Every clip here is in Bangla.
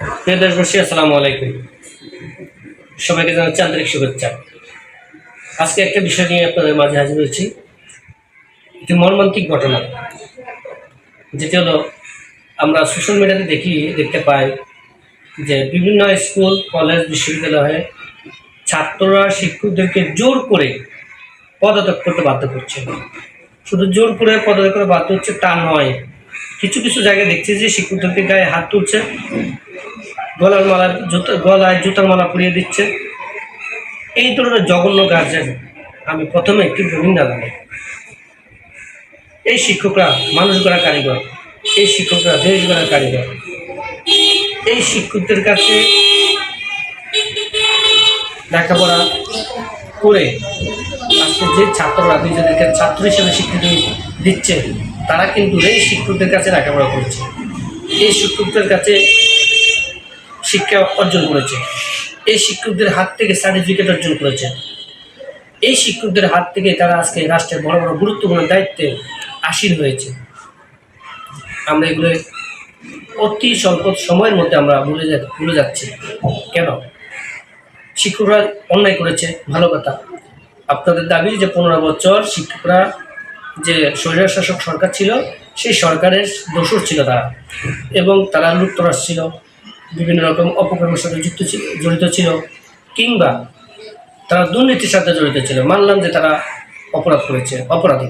প্রিয় আলাইকুম। সবাইকে জানাচ্ছি আন্তরিক শুভেচ্ছা। আজকে একটা বিষয় নিয়ে আপনাদের মাঝে হাজির হয়েছি। একটি মর্মান্তিক ঘটনা, যেটি হলো, আমরা সোশ্যাল মিডিয়াতে দেখি, দেখতে পাই যে বিভিন্ন স্কুল কলেজ বিশ্ববিদ্যালয়ে ছাত্ররা শিক্ষকদেরকে জোর করে পদত্যাগ করতে বাধ্য করছে। শুধু জোর করে পদত্যাগ করে বাধ্য হচ্ছে তা নয় কিছু কিছু জায়গায় দেখছি যে শিক্ষকদেরকে গায়ে হাত তুলছে। গলার মালা, জুতো, গলায় জুতার মালা পরিয়ে দিচ্ছে। এই ধরনের জঘন্য গার্জেন আমি প্রথমে একটি নিন্দা জানাই এই শিক্ষকরা মানুষ গড়া কারিগর, এই শিক্ষকরা দেশ গড়া কারিগর। এই শিক্ষকদের কাছে লেখাপড়া করে আজকে যে ছাত্ররা নিজেদেরকে ছাত্র হিসেবে স্বীকৃতি দিচ্ছে তারা কিন্তু এই শিক্ষকদের কাছে লেখাপড়া করছে। এই শিক্ষকদের কাছে শিক্ষা অর্জন করেছে। এই শিক্ষকদের হাত থেকে সার্টিফিকেট অর্জন করেছে। এই শিক্ষকদের হাত থেকে তারা আজকে রাষ্ট্রের বড় বড় গুরুত্বপূর্ণ দায়িত্বে আসীন হয়েছে। আমরা এগুলো অতি স্বল্প সময়ের মধ্যে আমরা ভুলে ভুলে যাচ্ছি। কেন? শিক্ষকরা অন্যায় করেছে, ভালো কথা। আপনাদের দাবি যে পনেরো বছর শিক্ষকরা যে স্বৈর শাসক সরকার ছিল, সেই সরকারের দোষর ছিল তারা। এবং তারা লুপ্তরাজ ছিল, বিভিন্ন রকম অপকর্মের সাথে যুক্ত ছিল, জড়িত ছিল, কিংবা তারা দুর্নীতির সাথে জড়িত ছিল। মানলাম যে তারা অপরাধ করেছে, অপরাধী।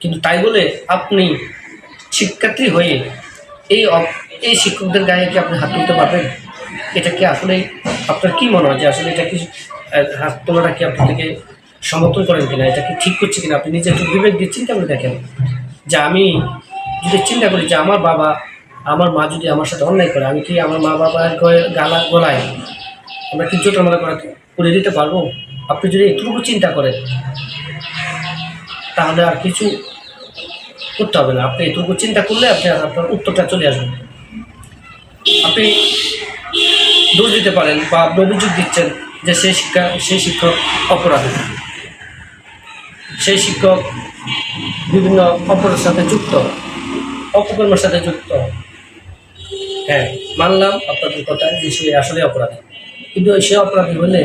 কিন্তু তাই বলে আপনি শিক্ষার্থী হয়ে এই এই শিক্ষকদের গায়ে কি আপনি হাত তুলতে পারবেন? এটা কি আসলে আপনার কি মনে হয় যে আসলে এটা কি হাত তোলাটা কি আপনি থেকে সমর্থন করেন কিনা, এটা কি ঠিক করছে কিনা, আপনি নিজে একটু বিবেক দিয়ে চিন্তা করে দেখেন। যে আমি যদি চিন্তা করি যে আমার বাবা, আমার মা যদি আমার সাথে অন্যায় করে, আমি কি আমার মা বাবার গালা গলায় আমরা কি মালা করা করে দিতে পারব? আপনি যদি একটুকু চিন্তা করেন, তাহলে আর কিছু করতে হবে না। আপনি এটুকু চিন্তা করলে আপনি আপনার উত্তরটা চলে আসবে। আপনি দোষ দিতে পারেন বা আপনি অভিযোগ দিচ্ছেন যে সেই শিক্ষা সেই শিক্ষক অপরাধী। সেই শিক্ষক বিভিন্ন অপরের সাথে যুক্ত, অপকর্মের সাথে যুক্ত। হ্যাঁ মানলাম আপনাদের কথা যে সে আসলে অপরাধী। কিন্তু সে অপরাধী হলে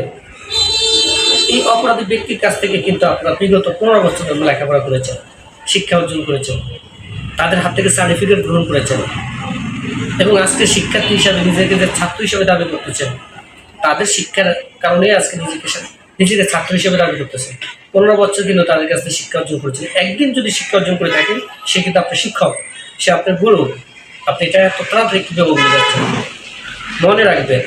এই অপরাধী ব্যক্তির কাছ থেকে কিন্তু আপনারা বিগত পনেরো বছর ধরে লেখাপড়া করেছেন, শিক্ষা অর্জন করেছেন, তাদের হাত থেকে সার্টিফিকেট গ্রহণ করেছেন এবং আজকে শিক্ষার্থী হিসাবে নিজেকে যে ছাত্র হিসেবে দাবি করতেছেন, তাদের শিক্ষার কারণে আজকে নিজেকে নিজেকে ছাত্র হিসেবে দাবি করতেছে। পনেরো বছর কিন্তু তাদের কাছ থেকে শিক্ষা অর্জন করেছেন একদিন যদি শিক্ষা অর্জন করে থাকেন, সে কিন্তু আপনার শিক্ষক, সে আপনার গুরু। আপনি এটা এত তাড়াতাড়ি কীভাবে বলে যাচ্ছেন মনে রাখবেন,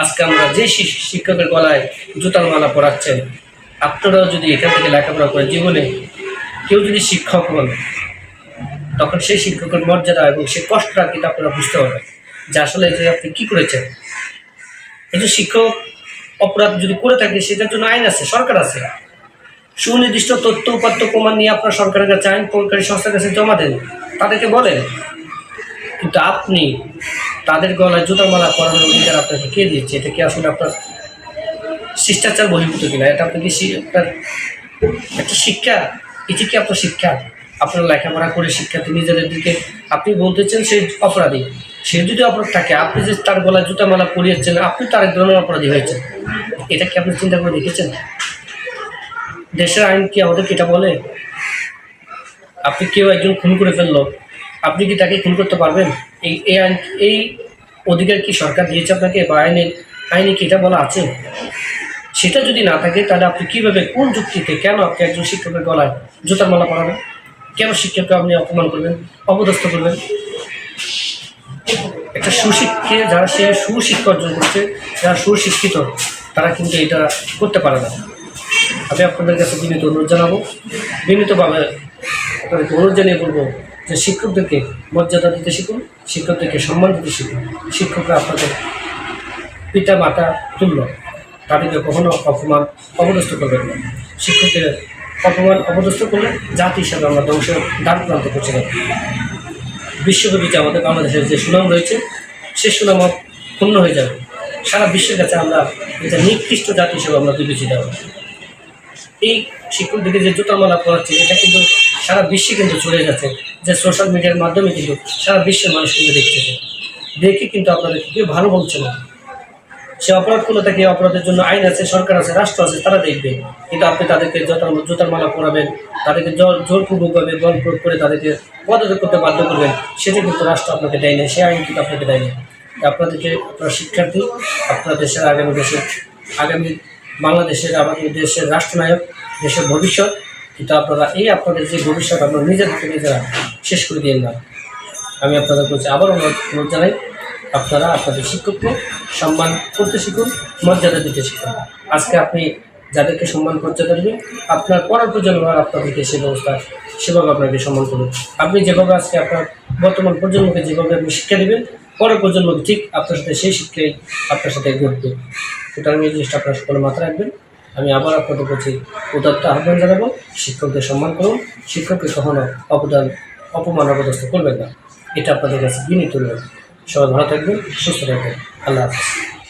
আজকে আমরা যে শিক্ষকের গলায় জুতার মালা পরাচ্ছেন, আপনারাও যদি এখান থেকে লেখাপড়া করেন জীবনে কেউ যদি শিক্ষক হন, তখন সেই শিক্ষকের মর্যাদা এবং সেই কষ্টটা কিন্তু আপনারা বুঝতে পারবেন যে আসলে যে আপনি কী করেছেন? যে শিক্ষক অপরাধ যদি করে থাকে, সেটার জন্য আইন আছে, সরকার আছে। সুনির্দিষ্ট তথ্য উপাত্ত প্রমাণ নিয়ে আপনার সরকারের কাছে, আইন প্রয়োগকারী সংস্থার কাছে জমা দেন। তাদেরকে বলেন। কিন্তু আপনি তাদের গলায় জুতার মালা পরানোর অধিকার আপনাকে কে দিয়েছে? এটা কি আসলে আপনার শিষ্টাচার বহির্ভূত কিনা? এটা আপনি কি আপনার একটা শিক্ষা? এটি কি আপনার শিক্ষা? আপনার লেখাপড়া করে শিক্ষার্থী নিজেদের দিকে আপনি বলতেছেন সে অপরাধী? সে যদি অপরাধ থাকে। আপনি যে তার গলায় জুতা মালা পরিয়েছেন আপনি তার এক ধরনের অপরাধী হয়েছেন। এটা কি আপনি চিন্তা করে দেখেছেন? দেশের আইন কি আমাদেরকে এটা বলে? আপনি কেউ একজন খুন করে ফেলল, আপনি কি তাকে খুন করতে পারবেন? এই এই আইন, এই অধিকার কি সরকার দিয়েছে আপনাকে বা আইনে আইনে কি এটা বলা আছে? সেটা যদি না থাকে, তাহলে আপনি কীভাবে, কোন যুক্তিতে কেন আপনি একজন শিক্ষকের গলায় জুতার মালা পরাবেন? কেন শিক্ষককে আপনি অপমান করবেন, অপদস্থ করবেন? একটা সুশিক্ষে যারা সে সুশিক্ষা অর্জন করছে যারা সুশিক্ষিত, তারা কিন্তু এটা করতে পারে না। আমি আপনাদের কাছে বিনীত অনুরোধ জানাব। বিনীতভাবে আপনাদেরকে অনুরোধ জানিয়ে বলব যে শিক্ষকদেরকে মর্যাদা দিতে শিখুন, শিক্ষকদেরকে সম্মান দিতে শিখুন। শিক্ষকরা আপনাদের পিতা মাতা তুল্য, তাদেরকে কখনো অপমান, অপদস্থ করবেন না। শিক্ষকদের অপমান, অপদস্থ করলে জাতি হিসাবে আমরা ধ্বংস দ্বার প্রান্ত যাব। বিশ্বব্যাপী যে আমাদের বাংলাদেশের যে সুনাম রয়েছে, সে সুনাম ক্ষুণ্ণ হয়ে যাবে। সারা বিশ্বের কাছে আমরা এটা নিকৃষ্ট জাতি হিসেবে আমরা বিবেচিত হব। এই শিক্ষকদেরকে যে জুতামালা পড়াচ্ছে এটা কিন্তু সারা বিশ্বে কিন্তু ছড়িয়ে যাচ্ছে। যে সোশ্যাল মিডিয়ার মাধ্যমে কিন্তু সারা বিশ্বের মানুষ কিন্তু দেখতেছে। দেখে কিন্তু আপনাদের কেউ ভালো বলছে না। সে অপরাধ করলে তাকে অপরাধের জন্য আইন আছে, সরকার আছে, রাষ্ট্র আছে, তারা দেখবে। কিন্তু আপনি তাদেরকে জোতার মালা পরাবেন তাদেরকে জোর জোরপূর্বকভাবে বল প্রয়োগ করে তাদেরকে পদত্যাগ করতে বাধ্য করবেন, সেটা কিন্তু রাষ্ট্র আপনাকে দেয় না সে আইন কিন্তু আপনাকে দেয় না আপনাদেরকে, আপনারা শিক্ষার্থী আপনার দেশের আগামী দেশের, আগামী বাংলাদেশের, আমাদের দেশের রাষ্ট্রনায়ক, দেশের ভবিষ্যৎ, কিন্তু আপনারা এই আপনাদের যে ভবিষ্যৎ, আপনারা নিজের হাতে নিজেরা শেষ করে দিয়ে না আমি আপনাদের আবারও অনুরোধ অনুরোধ জানাই, আপনারা, আপনাদের শিক্ষককে সম্মান করতে শিখুন, মর্যাদা দিতে শিখুন। আজকে আপনি যাদেরকে সম্মান মর্যাদা দেবেন আপনার পরের প্রজন্ম আর আপনাদেরকে সে ব্যবস্থা, সেভাবে আপনাকে সম্মান করুন আপনি যেভাবে আজকে আপনার বর্তমান প্রজন্মকে যেভাবে আপনি শিক্ষা দেবেন, পরের প্রজন্ম ঠিক আপনার সাথে সেই শিক্ষাই আপনার সাথে ঘটবে। সুতরাং এই জিনিসটা আপনার সকলে মাথায় রাখবেন। আমি আবার আপনাদের কাছে উদাত্ত আহ্বান জানাব, শিক্ষকদের সম্মান করুন, শিক্ষককে কখনো অবদান, অপমান অবদস্ত করবেন না। এটা আপনাদের কাছে বিনীত সবাই ভালো থাকবেন, সুস্থ থাকবেন। আল্লাহ হাফিজ।